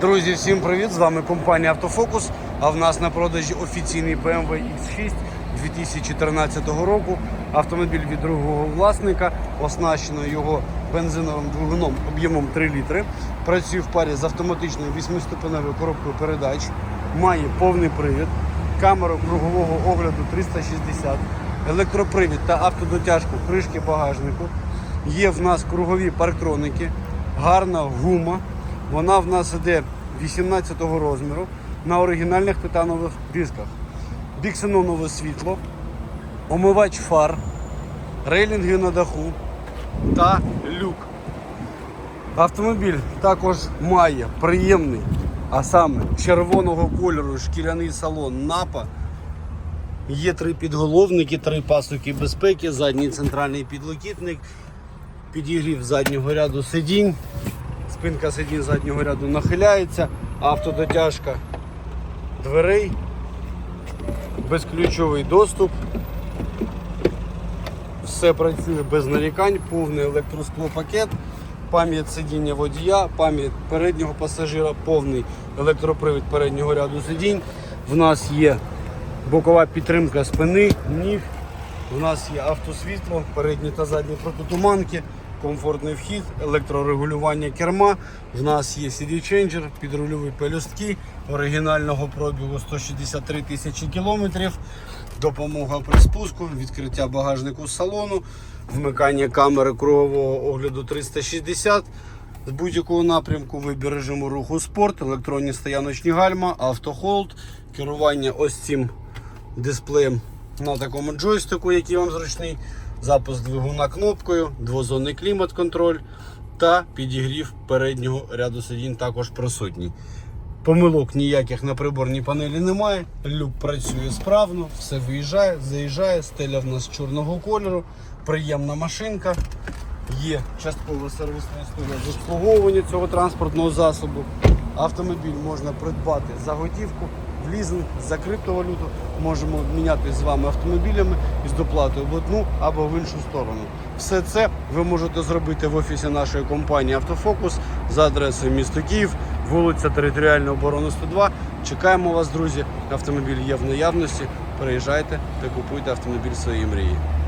Друзі, всім привіт! З вами компанія Автофокус. А в нас на продажі офіційний BMW X6 2014 року. Автомобіль від другого власника, оснащено його бензиновим двигуном об'ємом 3 літри. Працює в парі з автоматичною 8-ступеневою коробкою передач. Має повний привід, камеру кругового огляду 360, електропривід та автодотяжку кришки багажнику. Є в нас кругові парктроники, гарна гума. Вона в нас іде 18-го розміру на оригінальних титанових дисках. Біксенонове світло, омивач фар, рейлінги на даху та люк. Автомобіль також має приємний, а саме червоного кольору шкіряний салон напа. Є три підголовники, три пасоки безпеки, задній центральний підлокітник, підігрів заднього ряду сидінь, спинка сидінь заднього ряду нахиляється, автодотяжка дверей, безключовий доступ. Все працює без нарікань, повний електросклопакет, пам'ять сидіння водія, пам'ять переднього пасажира, повний електропривід переднього ряду сидінь. В нас є бокова підтримка спини, ніг. У нас є автосвітло, передні та задні протитуманки, комфортний вхід, електрорегулювання керма. В нас є CD-ченджер, підрульові пелюстки оригінального пробігу 163 тисячі кілометрів. Допомога при спуску, відкриття багажнику салону, вмикання камери кругового огляду 360. З будь-якого напрямку вибір режиму руху спорт, електронні стояночні гальма, автохолд, керування ось цим дисплеєм на такому джойстику, який вам зручний, запуск двигуна кнопкою, двозонний клімат-контроль та підігрів переднього ряду сидінь також присутній. Помилок ніяких на приборній панелі немає. Люк працює справно, все виїжджає, заїжджає, стеля в нас чорного кольору, приємна машинка. Є часткова сервісна історія з обслуговування цього транспортного засобу. Автомобіль можна придбати за готівку, в за криптовалюту. Можемо міняти з вами автомобілями із доплатою в одну або в іншу сторону. Все це ви можете зробити в офісі нашої компанії Автофокус за адресою місто Київ, вулиця Територіальної оборони 102. Чекаємо вас, друзі. Автомобіль є в наявності. Приїжджайте та купуйте автомобіль своєї мрії.